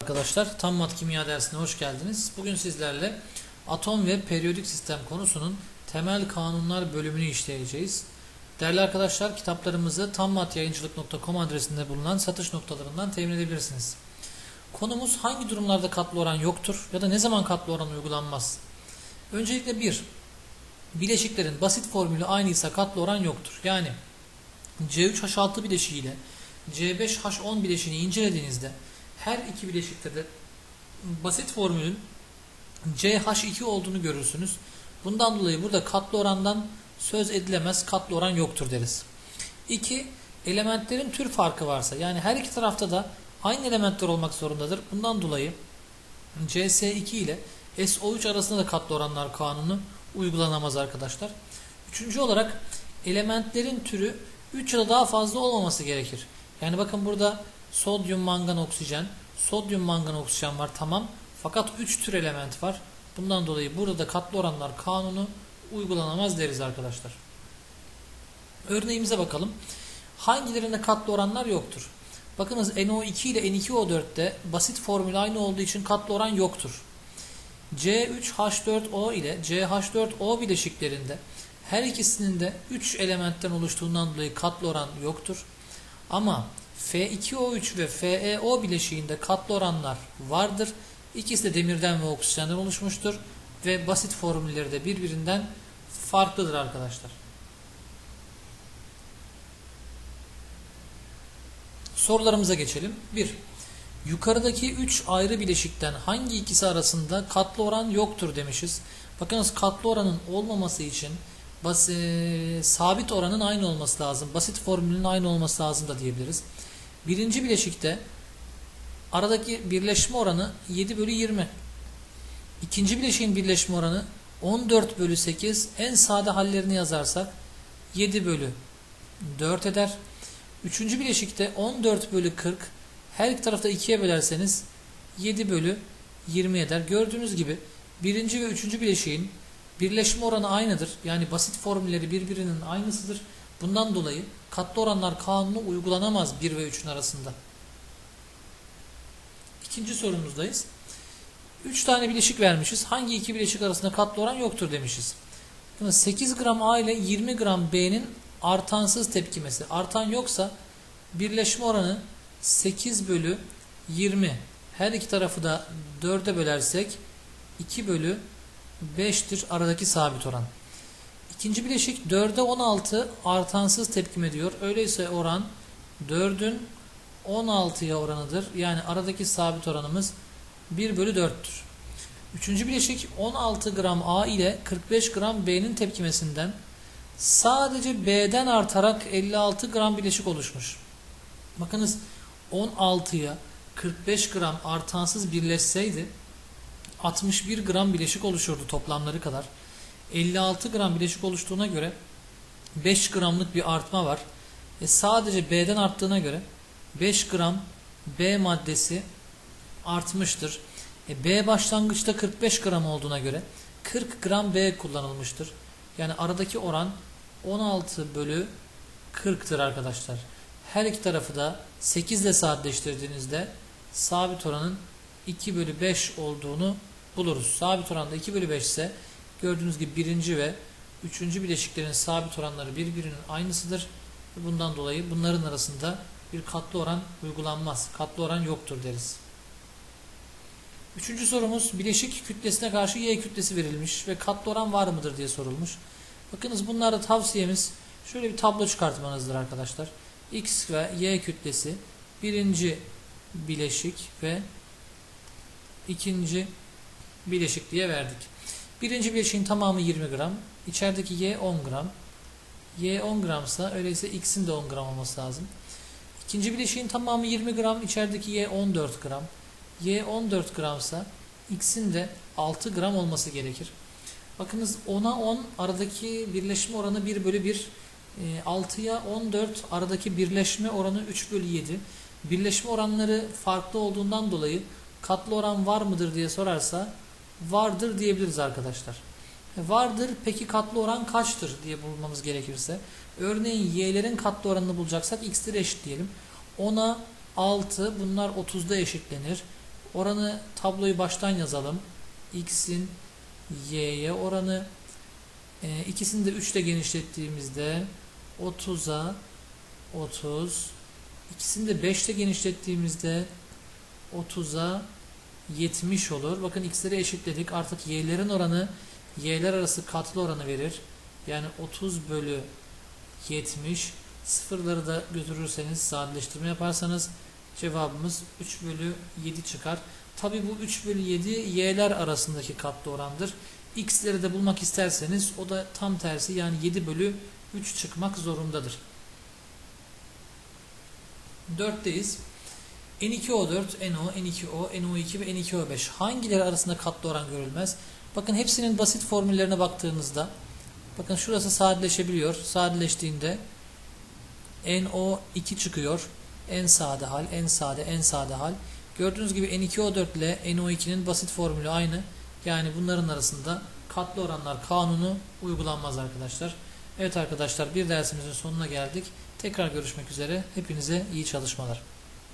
Arkadaşlar Tam Mat Kimya dersine hoş geldiniz. Bugün sizlerle atom ve periyodik sistem konusunun temel kanunlar bölümünü işleyeceğiz. Değerli arkadaşlar kitaplarımızı tammatyayıncılık.com adresinde bulunan satış noktalarından temin edebilirsiniz. Konumuz hangi durumlarda katlı oran yoktur ya da ne zaman katlı oran uygulanmaz? Öncelikle bir, bileşiklerin basit formülü aynıysa katlı oran yoktur. Yani C3H6 bileşiği ile C5H10 bileşiğini incelediğinizde her iki bileşikte de basit formülün CH2 olduğunu görürsünüz. Bundan dolayı burada katlı orandan söz edilemez katlı oran yoktur deriz. 2. Elementlerin tür farkı varsa yani her iki tarafta da aynı elementler olmak zorundadır. Bundan dolayı CS2 ile SO3 arasında da katlı oranlar kanunu uygulanamaz arkadaşlar. Üçüncü olarak elementlerin türü 3 ya da daha fazla olmaması gerekir. Yani bakın burada sodyum, mangan, oksijen, sodyum, mangan, oksijen var tamam. Fakat 3 tür element var. Bundan dolayı burada katlı oranlar kanunu uygulanamaz deriz arkadaşlar. Örneğimize bakalım. Hangilerinde katlı oranlar yoktur? Bakınız NO2 ile N2O4'te basit formül aynı olduğu için katlı oran yoktur. C3H4O ile CH4O bileşiklerinde her ikisinin de 3 elementten oluştuğundan dolayı katlı oran yoktur. Ama F2O3 ve FeO bileşiğinde katlı oranlar vardır. İkisi de demirden ve oksijenden oluşmuştur ve basit formülleri de birbirinden farklıdır arkadaşlar. Sorularımıza geçelim. 1. Yukarıdaki 3 ayrı bileşikten hangi ikisi arasında katlı oran yoktur demişiz. Bakınız katlı oranın olmaması için bas, e, sabit oranın aynı olması lazım. Basit formülün aynı olması lazım da diyebiliriz. Birinci bileşikte aradaki birleşme oranı 7 bölü 20. İkinci bileşiğin birleşme oranı 14 bölü 8. En sade hallerini yazarsak 7 bölü 4 eder. Üçüncü bileşikte 14 bölü 40. Her iki tarafta 2'ye bölerseniz 7 bölü 20 eder. Gördüğünüz gibi birinci ve üçüncü bileşiğin birleşme oranı aynıdır. Yani basit formülleri birbirinin aynısıdır. Bundan dolayı katlı oranlar kanunu uygulanamaz 1 ve 3'ün arasında. İkinci sorumuzdayız. 3 tane bileşik vermişiz. Hangi iki bileşik arasında katlı oran yoktur demişiz. 8 gram A ile 20 gram B'nin artansız tepkimesi. Artan yoksa birleşme oranı 8 bölü 20. Her iki tarafı da 4'e bölersek 2 bölü 5'tir aradaki sabit oran. İkinci bileşik 4'e 16 artansız tepkime diyor. Öyleyse oran 4'ün 16'ya oranıdır. Yani aradaki sabit oranımız 1 bölü 4'tür. Üçüncü bileşik 16 gram A ile 45 gram B'nin tepkimesinden sadece B'den artarak 56 gram bileşik oluşmuş. Bakınız 16'ya 45 gram artansız birleşseydi 61 gram bileşik oluşurdu toplamları kadar. 56 gram bileşik oluştuğuna göre 5 gramlık bir artma var. E sadece B'den arttığına göre 5 gram B maddesi artmıştır. E B başlangıçta 45 gram olduğuna göre 40 gram B kullanılmıştır. Yani aradaki oran 16 bölü 40'tır arkadaşlar. Her iki tarafı da 8 ile saatleştirdiğinizde sabit oranın 2 bölü 5 olduğunu buluruz. Sabit oranda 2 bölü 5 ise gördüğünüz gibi birinci ve üçüncü bileşiklerin sabit oranları birbirinin aynısıdır. Bundan dolayı bunların arasında bir katlı oran uygulanmaz. Katlı oran yoktur deriz. Üçüncü sorumuz bileşik kütlesine karşı Y kütlesi verilmiş ve katlı oran var mıdır diye sorulmuş. Bakınız bunlarda tavsiyemiz şöyle bir tablo çıkartmanızdır arkadaşlar. X ve Y kütlesi birinci bileşik ve ikinci bileşik diye verdik. Birinci bileşiğin tamamı 20 gram. İçerideki Y 10 gram. Y 10 gramsa öyleyse X'in de 10 gram olması lazım. İkinci bileşiğin tamamı 20 gram. İçerideki Y 14 gram. Y 14 gramsa X'in de 6 gram olması gerekir. Bakınız 10'a 10 aradaki birleşme oranı 1 bölü 1. 6'ya 14 aradaki birleşme oranı 3 bölü 7. Birleşme oranları farklı olduğundan dolayı katlı oran var mıdır diye sorarsa vardır diyebiliriz arkadaşlar. E, vardır peki katlı oran kaçtır diye bulmamız gerekirse. Örneğin y'lerin katlı oranını bulacaksak x'leri eşit diyelim. 10'a 6 bunlar 30'da eşitlenir. Oranı tabloyu baştan yazalım. X'in Y'ye oranı e, ikisini de 3 ile genişlettiğimizde 30'a 30 ikisini de 5 ile genişlettiğimizde 30'a 70 olur. Bakın x'leri eşitledik. Artık y'lerin oranı y'ler arası katlı oranı verir. Yani 30 bölü 70 sıfırları da götürürseniz sadeleştirme yaparsanız cevabımız 3 bölü 7 çıkar. Tabi bu 3 bölü 7 y'ler arasındaki katlı orandır. x'leri de bulmak isterseniz o da tam tersi yani 7 bölü 3 çıkmak zorundadır. 4'teyiz. N2O4, NO, N2O, NO2 ve N2O5 hangileri arasında katlı oran görülmez? Bakın hepsinin basit formüllerine baktığınızda bakın şurası sadeleşebiliyor. Sadeleştiğinde NO2 çıkıyor. En sade hal, en sade, en sade hal. Gördüğünüz gibi N2O4 ile NO2'nin basit formülü aynı. Yani bunların arasında katlı oranlar kanunu uygulanmaz arkadaşlar. Evet arkadaşlar bir dersimizin sonuna geldik. Tekrar görüşmek üzere. Hepinize iyi çalışmalar.